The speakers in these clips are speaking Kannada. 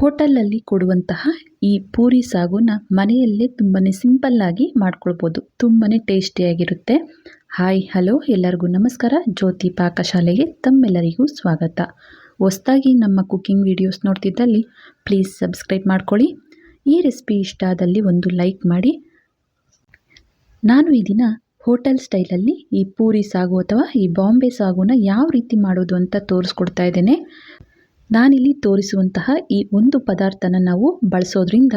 ಹೋಟೆಲಲ್ಲಿ ಕೊಡುವಂತಹ ಈ ಪೂರಿ ಸಾಗುನ ಮನೆಯಲ್ಲೇ ತುಂಬಾ ಸಿಂಪಲ್ಲಾಗಿ ಮಾಡ್ಕೊಳ್ಬೋದು. ತುಂಬಾ ಟೇಸ್ಟಿಯಾಗಿರುತ್ತೆ ಹಾಯ್, ಹಲೋ, ಎಲ್ಲರಿಗೂ ನಮಸ್ಕಾರ. ಜ್ಯೋತಿ ಪಾಕಶಾಲೆಗೆ ತಮ್ಮೆಲ್ಲರಿಗೂ ಸ್ವಾಗತ. ಹೊಸ್ದಾಗಿ ನಮ್ಮ ಕುಕ್ಕಿಂಗ್ ವಿಡಿಯೋಸ್ ನೋಡ್ತಿದ್ದಲ್ಲಿ ಪ್ಲೀಸ್ ಸಬ್ಸ್ಕ್ರೈಬ್ ಮಾಡ್ಕೊಳ್ಳಿ. ಈ ರೆಸಿಪಿ ಇಷ್ಟ ಆದಲ್ಲಿ ಒಂದು ಲೈಕ್ ಮಾಡಿ. ನಾನು ಈ ದಿನ ಹೋಟೆಲ್ ಸ್ಟೈಲಲ್ಲಿ ಈ ಪೂರಿ ಸಾಗು ಅಥವಾ ಈ ಬಾಂಬೆ ಸಾಗುನ ಯಾವ ರೀತಿ ಮಾಡೋದು ಅಂತ ತೋರಿಸ್ಕೊಡ್ತಾ ಇದ್ದೇನೆ. ನಾನಿಲ್ಲಿ ತೋರಿಸುವಂತಹ ಈ ಒಂದು ಪದಾರ್ಥನ ನಾವು ಬಳಸೋದ್ರಿಂದ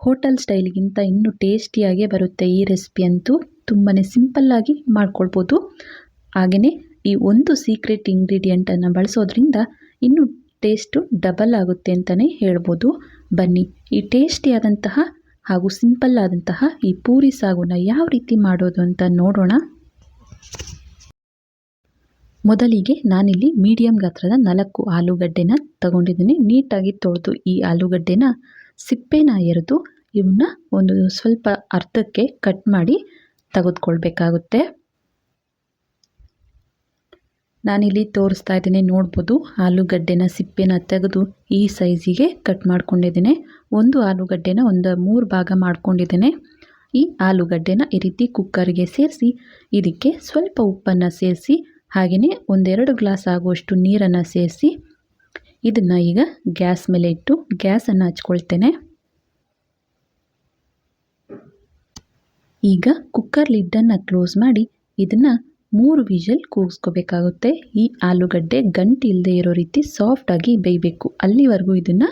ಹೋಟೆಲ್ ಸ್ಟೈಲ್ಗಿಂತ ಇನ್ನೂ ಟೇಸ್ಟಿಯಾಗೇ ಬರುತ್ತೆ ಈ ರೆಸಿಪಿ ಅಂತೂ ತುಂಬಾ ಸಿಂಪಲ್ಲಾಗಿ ಮಾಡ್ಕೊಳ್ಬೋದು. ಹಾಗೆಯೇ ಈ ಒಂದು ಸೀಕ್ರೆಟ್ ಇಂಗ್ರೀಡಿಯೆಂಟನ್ನು ಬಳಸೋದ್ರಿಂದ ಇನ್ನೂ ಟೇಸ್ಟು ಡಬಲ್ ಆಗುತ್ತೆ ಅಂತಲೇ ಹೇಳ್ಬೋದು. ಬನ್ನಿ, ಈ ಟೇಸ್ಟಿಯಾದಂತಹ ಹಾಗೂ ಸಿಂಪಲ್ ಆದಂತಹ ಈ ಪೂರಿ ಸಾಗುನ ಯಾವ ರೀತಿ ಮಾಡೋದು ಅಂತ ನೋಡೋಣ. ಮೊದಲಿಗೆ ನಾನಿಲ್ಲಿ ಮೀಡಿಯಂ ಗಾತ್ರದ ನಾಲ್ಕು ಆಲೂಗಡ್ಡೆನ ತಗೊಂಡಿದ್ದೀನಿ. ನೀಟಾಗಿ ತೊಳೆದು ಈ ಆಲೂಗಡ್ಡೆನ ಸಿಪ್ಪೆನ ಎರೆದು ಇವನ್ನ ಒಂದು ಸ್ವಲ್ಪ ಅರ್ಧಕ್ಕೆ ಕಟ್ ಮಾಡಿ ತೆಗೆದುಕೊಳ್ಬೇಕಾಗುತ್ತೆ. ನಾನಿಲ್ಲಿ ತೋರಿಸ್ತಾ ಇದ್ದೀನಿ, ನೋಡ್ಬೋದು. ಆಲೂಗಡ್ಡೆನ ಸಿಪ್ಪೆನ ತೆಗೆದು ಈ ಸೈಜಿಗೆ ಕಟ್ ಮಾಡ್ಕೊಂಡಿದ್ದೀನಿ. ಒಂದು ಆಲೂಗಡ್ಡೆನ ಒಂದು ಮೂರು ಭಾಗ ಮಾಡ್ಕೊಂಡಿದ್ದೇನೆ. ಈ ಆಲೂಗಡ್ಡೆನ ಈ ರೀತಿ ಕುಕ್ಕರ್ಗೆ ಸೇರಿಸಿ, ಇದಕ್ಕೆ ಸ್ವಲ್ಪ ಉಪ್ಪನ್ನು ಸೇರಿಸಿ ಹಾಗೆಯೇ ಒಂದೆರಡು ಗ್ಲಾಸ್ ಆಗುವಷ್ಟು ನೀರನ್ನು ಸೇರಿಸಿ ಇದನ್ನು ಈಗ ಗ್ಯಾಸ್ ಮೇಲೆ ಇಟ್ಟು ಗ್ಯಾಸನ್ನು ಹಚ್ಕೊಳ್ತೇನೆ. ಈಗ ಕುಕ್ಕರ್ ಲಿಡ್ಡನ್ನು ಕ್ಲೋಸ್ ಮಾಡಿ ಇದನ್ನು ಮೂರು ವಿಷಲ್ ಕೂಗಿಸ್ಕೋಬೇಕಾಗುತ್ತೆ. ಈ ಆಲೂಗಡ್ಡೆ ಗಂಟು ಇಲ್ಲದೆ ಇರೋ ರೀತಿ ಸಾಫ್ಟಾಗಿ ಬೇಯಬೇಕು. ಅಲ್ಲಿವರೆಗೂ ಇದನ್ನು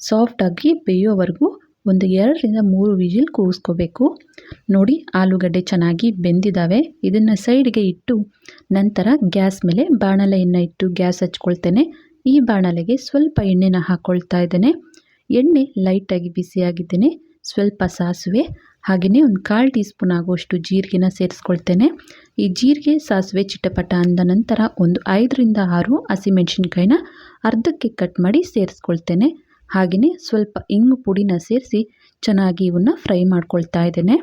ಸಾಫ್ಟಾಗಿ ಬೇಯೋವರೆಗೂ ಒಂದು ಎರಡರಿಂದ ಮೂರು ವಿಜಿಲ್ ಕೂಗಿಸ್ಕೋಬೇಕು ನೋಡಿ, ಆಲೂಗಡ್ಡೆ ಚೆನ್ನಾಗಿ ಬೆಂದಿದ್ದಾವೆ ಇದನ್ನು ಸೈಡ್ಗೆ ಇಟ್ಟು ನಂತರ ಗ್ಯಾಸ್ ಮೇಲೆ ಬಾಣಲೆಯನ್ನು ಇಟ್ಟು ಗ್ಯಾಸ್ ಹಚ್ಕೊಳ್ತೇನೆ. ಈ ಬಾಣಲೆಗೆ ಸ್ವಲ್ಪ ಎಣ್ಣೆನ ಹಾಕ್ಕೊಳ್ತಾ ಇದ್ದೇನೆ. ಎಣ್ಣೆ ಲೈಟಾಗಿ ಬಿಸಿಯಾಗಿದ್ದೇನೆ. ಸ್ವಲ್ಪ ಸಾಸಿವೆ, ಹಾಗೆಯೇ ಒಂದು ಕಾಲು ಟೀ ಸ್ಪೂನ್ ಆಗುವಷ್ಟು ಜೀರಿಗೆನ ಸೇರಿಸ್ಕೊಳ್ತೇನೆ. ಈ ಜೀರಿಗೆ, ಸಾಸಿವೆ ಚಿಟಪಟ ಅಂದ ನಂತರ ಒಂದು ಐದರಿಂದ ಆರು ಹಸಿಮೆಣ್ಸಿನ್ಕಾಯಿನ ಅರ್ಧಕ್ಕೆ ಕಟ್ ಮಾಡಿ ಸೇರಿಸ್ಕೊಳ್ತೇನೆ. ಹಾಗೆಯೇ ಸ್ವಲ್ಪ ಇಂಗು ಪುಡಿನ ಸೇರಿಸಿ ಚೆನ್ನಾಗಿ ಇವನ್ನ ಫ್ರೈ ಮಾಡ್ಕೊಳ್ತಾ ಇದ್ದೇನೆ.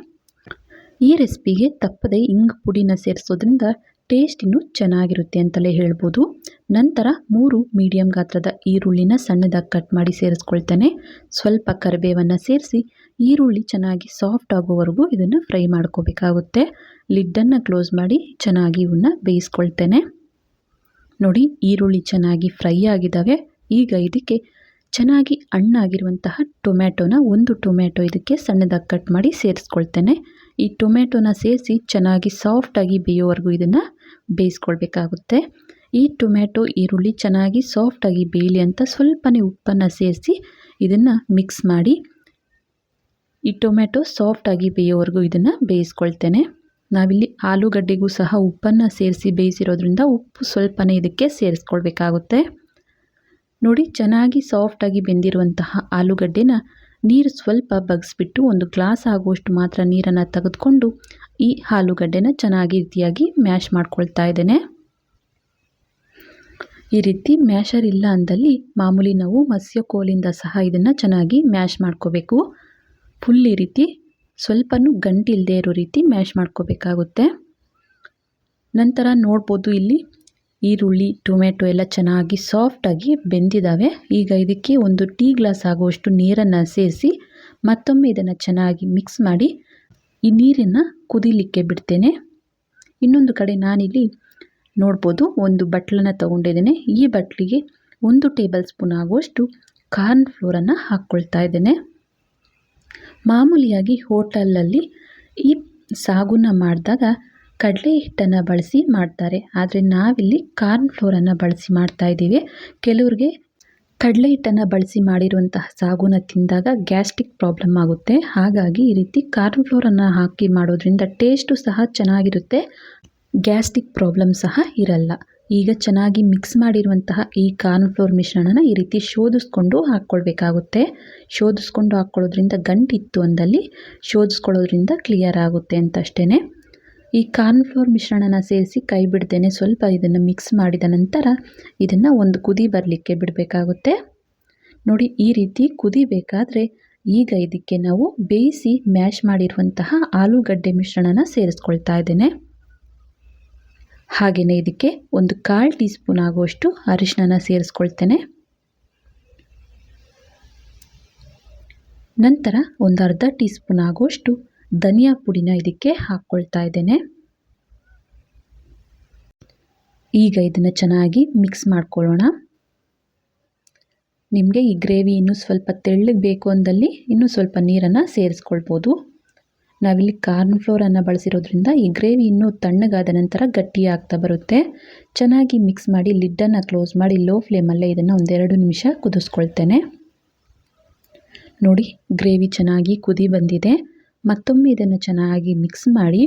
ಈ ರೆಸಿಪಿಗೆ ತಪ್ಪದೆ ಇಂಗು ಪುಡಿನ ಸೇರಿಸೋದ್ರಿಂದ ಟೇಸ್ಟ್ ಇನ್ನೂ ಚೆನ್ನಾಗಿರುತ್ತೆ ಅಂತಲೇ ಹೇಳ್ಬೋದು. ನಂತರ ಮೂರು ಮೀಡಿಯಂ ಗಾತ್ರದ ಈರುಳ್ಳಿನ ಸಣ್ಣದಾಗಿ ಕಟ್ ಮಾಡಿ ಸೇರಿಸ್ಕೊಳ್ತೇನೆ. ಸ್ವಲ್ಪ ಕರಿಬೇವನ್ನು ಸೇರಿಸಿ ಈರುಳ್ಳಿ ಚೆನ್ನಾಗಿ ಸಾಫ್ಟ್ ಆಗೋವರೆಗೂ ಇದನ್ನು ಫ್ರೈ ಮಾಡ್ಕೋಬೇಕಾಗುತ್ತೆ. ಲಿಡ್ಡನ್ನು ಕ್ಲೋಸ್ ಮಾಡಿ ಚೆನ್ನಾಗಿ ಇವನ್ನ ಬೇಯಿಸ್ಕೊಳ್ತೇನೆ. ನೋಡಿ ಈರುಳ್ಳಿ ಚೆನ್ನಾಗಿ ಫ್ರೈ ಆಗಿದ್ದಾವೆ. ಈಗ ಇದಕ್ಕೆ ಚೆನ್ನಾಗಿ ಹಣ್ಣಾಗಿರುವಂತಹ ಟೊಮ್ಯಾಟೋನ ಒಂದು ಟೊಮ್ಯಾಟೊ ಇದಕ್ಕೆ ಸಣ್ಣದಾಗಿ ಕಟ್ ಮಾಡಿ ಸೇರಿಸ್ಕೊಳ್ತೇನೆ. ಈ ಟೊಮ್ಯಾಟೋನ ಸೇರಿಸಿ ಚೆನ್ನಾಗಿ ಸಾಫ್ಟಾಗಿ ಬೇಯೋವರೆಗೂ ಇದನ್ನು ಬೇಯಿಸ್ಕೊಳ್ಬೇಕಾಗುತ್ತೆ. ಈ ಟೊಮ್ಯಾಟೊ ಈರುಳ್ಳಿ ಚೆನ್ನಾಗಿ ಸಾಫ್ಟಾಗಿ ಬೇಯಲಿ ಅಂತ ಸ್ವಲ್ಪನೇ ಉಪ್ಪನ್ನು ಸೇರಿಸಿ ಇದನ್ನು ಮಿಕ್ಸ್ ಮಾಡಿ ಈ ಟೊಮ್ಯಾಟೊ ಸಾಫ್ಟಾಗಿ ಬೇಯೋವರೆಗೂ ಇದನ್ನು ಬೇಯಿಸ್ಕೊಳ್ತೇನೆ. ನಾವಿಲ್ಲಿ ಆಲೂಗಡ್ಡೆಗೂ ಸಹ ಉಪ್ಪನ್ನು ಸೇರಿಸಿ ಬೇಯಿಸಿರೋದ್ರಿಂದ ಉಪ್ಪು ಸ್ವಲ್ಪನೇ ಇದಕ್ಕೆ ಸೇರಿಸ್ಕೊಳ್ಬೇಕಾಗುತ್ತೆ. ನೋಡಿ ಚೆನ್ನಾಗಿ ಸಾಫ್ಟಾಗಿ ಬೆಂದಿರುವಂತಹ ಆಲೂಗಡ್ಡೆನ ನೀರು ಸ್ವಲ್ಪ ಬಗ್ಸ್ಬಿಟ್ಟು ಒಂದು ಗ್ಲಾಸ್ ಆಗುವಷ್ಟು ಮಾತ್ರ ನೀರನ್ನು ತೆಗೆದುಕೊಂಡು ಈ ಆಲೂಗಡ್ಡೆನ ಚೆನ್ನಾಗಿ ರೀತಿಯಾಗಿ ಮ್ಯಾಶ್ ಮಾಡ್ಕೊಳ್ತಾ ಇದ್ದೇನೆ. ಈ ರೀತಿ ಮ್ಯಾಶರ್ ಇಲ್ಲ ಅಂದಲ್ಲಿ ಮಾಮೂಲಿ ನಾವು ಮತ್ಸ್ಯ ಕೋಲಿಂದ ಸಹ ಇದನ್ನು ಚೆನ್ನಾಗಿ ಮ್ಯಾಶ್ ಮಾಡ್ಕೋಬೇಕು. ಫುಲ್ ಈ ರೀತಿ ಸ್ವಲ್ಪನೂ ಗಂಟಿಲ್ಲದೆ ಇರೋ ರೀತಿ ಮ್ಯಾಶ್ ಮಾಡ್ಕೋಬೇಕಾಗುತ್ತೆ. ನಂತರ ನೋಡ್ಬೋದು ಇಲ್ಲಿ ಈರುಳ್ಳಿ, ಟೊಮೆಟೊ ಎಲ್ಲ ಚೆನ್ನಾಗಿ ಸಾಫ್ಟಾಗಿ ಬೆಂದಿದ್ದಾವೆ ಈಗ ಇದಕ್ಕೆ ಒಂದು ಟೀ ಗ್ಲಾಸ್ ಆಗುವಷ್ಟು ನೀರನ್ನು ಸೇರಿಸಿ ಮತ್ತೊಮ್ಮೆ ಇದನ್ನು ಚೆನ್ನಾಗಿ ಮಿಕ್ಸ್ ಮಾಡಿ ಈ ನೀರನ್ನು ಕುದಿಲಿಕ್ಕೆ ಬಿಡ್ತೇನೆ. ಇನ್ನೊಂದು ಕಡೆ ನಾನಿಲ್ಲಿ ನೋಡ್ಬೋದು ಒಂದು ಬಟ್ಲನ್ನು ತಗೊಂಡಿದ್ದೇನೆ. ಈ ಬಟ್ಲಿಗೆ ಒಂದು ಟೇಬಲ್ ಸ್ಪೂನ್ ಆಗುವಷ್ಟು ಕಾರ್ನ್ ಫ್ಲೋರನ್ನು ಹಾಕ್ಕೊಳ್ತಾ ಇದ್ದೇನೆ. ಮಾಮೂಲಿಯಾಗಿ ಹೋಟೆಲಲ್ಲಿ ಈ ಸಾಗುನ ಮಾಡಿದಾಗ ಕಡಲೆ ಹಿಟ್ಟನ್ನು ಬಳಸಿ ಮಾಡ್ತಾರೆ. ಆದರೆ ನಾವಿಲ್ಲಿ ಕಾರ್ನ್ ಫ್ಲೋರನ್ನು ಬಳಸಿ ಮಾಡ್ತಾ ಇದ್ದೀವಿ. ಕೆಲವ್ರಿಗೆ ಕಡಲೆ ಹಿಟ್ಟನ್ನು ಬಳಸಿ ಮಾಡಿರುವಂತಹ ಸಾಗುನ ತಿಂದಾಗ ಗ್ಯಾಸ್ಟ್ರಿಕ್ ಪ್ರಾಬ್ಲಮ್ ಆಗುತ್ತೆ. ಹಾಗಾಗಿ ಈ ರೀತಿ ಕಾರ್ನ್ ಫ್ಲೋರನ್ನು ಹಾಕಿ ಮಾಡೋದ್ರಿಂದ ಟೇಸ್ಟು ಸಹ ಚೆನ್ನಾಗಿರುತ್ತೆ. ಗ್ಯಾಸ್ಟ್ರಿಕ್ ಪ್ರಾಬ್ಲಮ್ ಸಹ ಇರಲ್ಲ. ಈಗ ಚೆನ್ನಾಗಿ ಮಿಕ್ಸ್ ಮಾಡಿರುವಂತಹ ಈ ಕಾರ್ನ್ ಫ್ಲೋರ್ ಮಿಶ್ರಣನ ಈ ರೀತಿ ಶೋಧಿಸ್ಕೊಂಡು ಹಾಕ್ಕೊಳ್ಬೇಕಾಗುತ್ತೆ. ಶೋಧಿಸ್ಕೊಂಡು ಹಾಕ್ಕೊಳ್ಳೋದ್ರಿಂದ ಗಂಟಿತ್ತು ಅಂದಲ್ಲಿ ಶೋಧಿಸ್ಕೊಳ್ಳೋದ್ರಿಂದ ಕ್ಲಿಯರ್ ಆಗುತ್ತೆ ಅಂತ ಅಷ್ಟೇ ಈ ಕಾರ್ನ್ ಫ್ಲೋರ್ ಮಿಶ್ರಣನ ಸೇರಿಸಿ ಕೈ ಬಿಡ್ತೇನೆ ಸ್ವಲ್ಪ ಇದನ್ನು ಮಿಕ್ಸ್ ಮಾಡಿದ ನಂತರ ಇದನ್ನು ಒಂದು ಕುದಿ ಬರಲಿಕ್ಕೆ ಬಿಡಬೇಕಾಗುತ್ತೆ. ನೋಡಿ, ಈ ರೀತಿ ಕುದಿಬೇಕಾದ್ರೆ ಈಗ ಇದಕ್ಕೆ ನಾವು ಬೇಯಿಸಿ ಮ್ಯಾಶ್ ಮಾಡಿರುವಂತಹ ಆಲೂಗಡ್ಡೆ ಮಿಶ್ರಣನ ಸೇರಿಸ್ಕೊಳ್ತಾ ಇದ್ದೇನೆ. ಹಾಗೆಯೇ ಇದಕ್ಕೆ ಒಂದು ಕಾಲು ಟೀ ಸ್ಪೂನ್ ಆಗುವಷ್ಟು ಅರಿಶಿನ ಸೇರಿಸ್ಕೊಳ್ತೇನೆ. ನಂತರ ಒಂದು ಅರ್ಧ ಟೀ ಸ್ಪೂನ್ ಆಗುವಷ್ಟು ಧನಿಯಾ ಪುಡಿನ ಇದಕ್ಕೆ ಹಾಕ್ಕೊಳ್ತಾ ಇದ್ದೇನೆ. ಈಗ ಇದನ್ನು ಚೆನ್ನಾಗಿ ಮಿಕ್ಸ್ ಮಾಡ್ಕೊಳ್ಳೋಣ. ನಿಮಗೆ ಈ ಗ್ರೇವಿ ಇನ್ನೂ ಸ್ವಲ್ಪ ತೆಳ್ಳಗೆ ಬೇಕು ಅಂದಲ್ಲಿ ಇನ್ನೂ ಸ್ವಲ್ಪ ನೀರನ್ನು ಸೇರಿಸ್ಕೊಳ್ಬೋದು. ನಾವಿಲ್ಲಿ ಕಾರ್ನ್ ಫ್ಲೋರನ್ನು ಬಳಸಿರೋದ್ರಿಂದ ಈ ಗ್ರೇವಿ ಇನ್ನೂ ತಣ್ಣಗಾದ ನಂತರ ಗಟ್ಟಿಯಾಗ್ತಾ ಬರುತ್ತೆ. ಚೆನ್ನಾಗಿ ಮಿಕ್ಸ್ ಮಾಡಿ ಲಿಡ್ಡನ್ನು ಕ್ಲೋಸ್ ಮಾಡಿ ಲೋ ಫ್ಲೇಮಲ್ಲೇ ಇದನ್ನು ಒಂದೆರಡು ನಿಮಿಷ ಕುದಿಸ್ಕೊಳ್ತೇನೆ. ನೋಡಿ, ಗ್ರೇವಿ ಚೆನ್ನಾಗಿ ಕುದಿ ಬಂದಿದೆ. ಮತ್ತೊಮ್ಮೆ ಇದನ್ನು ಚೆನ್ನಾಗಿ ಮಿಕ್ಸ್ ಮಾಡಿ.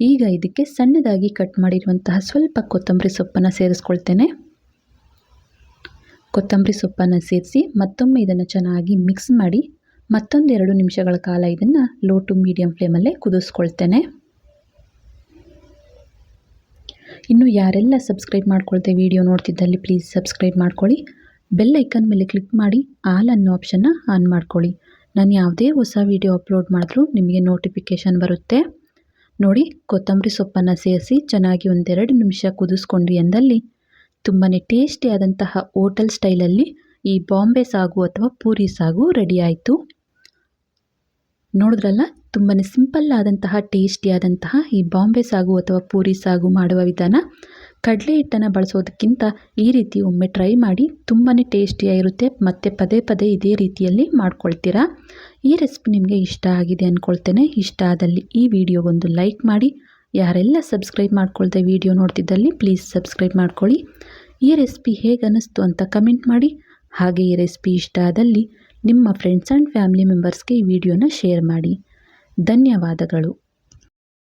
ಈಗ ಇದಕ್ಕೆ ಸಣ್ಣದಾಗಿ ಕಟ್ ಮಾಡಿರುವಂತಹ ಸ್ವಲ್ಪ ಕೊತ್ತಂಬರಿ ಸೊಪ್ಪನ್ನು ಸೇರಿಸ್ಕೊಳ್ತೇನೆ. ಕೊತ್ತಂಬರಿ ಸೊಪ್ಪನ್ನು ಸೇರಿಸಿ ಮತ್ತೊಮ್ಮೆ ಇದನ್ನು ಚೆನ್ನಾಗಿ ಮಿಕ್ಸ್ ಮಾಡಿ ಮತ್ತೊಂದೆರಡು ನಿಮಿಷಗಳ ಕಾಲ ಇದನ್ನು ಲೋ ಟು ಮೀಡಿಯಂ ಫ್ಲೇಮಲ್ಲೇ ಕುದಿಸ್ಕೊಳ್ತೇನೆ. ಇನ್ನು ಯಾರೆಲ್ಲ ಸಬ್ಸ್ಕ್ರೈಬ್ ಮಾಡ್ಕೊಳ್ತೇವೆ ವಿಡಿಯೋ ನೋಡ್ತಿದ್ದಲ್ಲಿ ಪ್ಲೀಸ್ ಸಬ್ಸ್ಕ್ರೈಬ್ ಮಾಡ್ಕೊಳ್ಳಿ. ಬೆಲ್ ಐಕನ್ ಮೇಲೆ ಕ್ಲಿಕ್ ಮಾಡಿ ಆಲ್ ಅನ್ನೋ ಆಪ್ಷನ್ನ ಆನ್ ಮಾಡ್ಕೊಳ್ಳಿ. ನಾನು ಯಾವುದೇ ಹೊಸ ವಿಡಿಯೋ ಅಪ್ಲೋಡ್ ಮಾಡಿದ್ರೂ ನಿಮಗೆ ನೋಟಿಫಿಕೇಷನ್ ಬರುತ್ತೆ. ನೋಡಿ, ಕೊತ್ತಂಬರಿ ಸೊಪ್ಪನ್ನು ಸೇರಿಸಿ ಚೆನ್ನಾಗಿ ಒಂದೆರಡು ನಿಮಿಷ ಕುದಿಸ್ಕೊಂಡ್ವಿ ಎಂದಲ್ಲಿ ತುಂಬಾ ಟೇಸ್ಟಿಯಾದಂತಹ ಹೋಟೆಲ್ ಸ್ಟೈಲಲ್ಲಿ ಈ ಬಾಂಬೆ ಸಾಗು ಅಥವಾ ಪೂರಿ ಸಾಗು ರೆಡಿ ಆಯಿತು. ನೋಡಿದ್ರಲ್ಲ ತುಂಬಾ ಸಿಂಪಲ್ ಆದಂತಹ ಟೇಸ್ಟಿಯಾದಂತಹ ಈ ಬಾಂಬೆ ಸಾಗು ಅಥವಾ ಪೂರಿ ಸಾಗು ಮಾಡುವ ವಿಧಾನ. ಕಡಲೆ ಹಿಟ್ಟನ್ನು ಬಳಸೋದಕ್ಕಿಂತ ಈ ರೀತಿ ಒಮ್ಮೆ ಟ್ರೈ ಮಾಡಿ ತುಂಬಾ ಟೇಸ್ಟಿಯಾಗಿರುತ್ತೆ ಮತ್ತು ಪದೇ ಪದೇ ಇದೇ ರೀತಿಯಲ್ಲಿ ಮಾಡ್ಕೊಳ್ತೀರಾ? ಈ ರೆಸಿಪಿ ನಿಮಗೆ ಇಷ್ಟ ಆಗಿದೆ ಅಂದ್ಕೊಳ್ತೇನೆ ಇಷ್ಟ ಆದಲ್ಲಿ ಈ ವಿಡಿಯೋಗೊಂದು ಲೈಕ್ ಮಾಡಿ. ಯಾರೆಲ್ಲ ಸಬ್ಸ್ಕ್ರೈಬ್ ಮಾಡ್ಕೊಳ್ದೆ ವಿಡಿಯೋ ನೋಡ್ತಿದ್ದಲ್ಲಿ ಪ್ಲೀಸ್ ಸಬ್ಸ್ಕ್ರೈಬ್ ಮಾಡ್ಕೊಳ್ಳಿ. ಈ ರೆಸಿಪಿ ಹೇಗೆ ಅನ್ನಿಸ್ತು ಅಂತ ಕಮೆಂಟ್ ಮಾಡಿ. ಹಾಗೆ ಈ ರೆಸಿಪಿ ಇಷ್ಟ ಆದಲ್ಲಿ ನಿಮ್ಮ ಫ್ರೆಂಡ್ಸ್ ಆ್ಯಂಡ್ ಫ್ಯಾಮಿಲಿ ಮೆಂಬರ್ಸ್ಗೆ ಈ ವಿಡಿಯೋನ ಶೇರ್ ಮಾಡಿ. ಧನ್ಯವಾದಗಳು.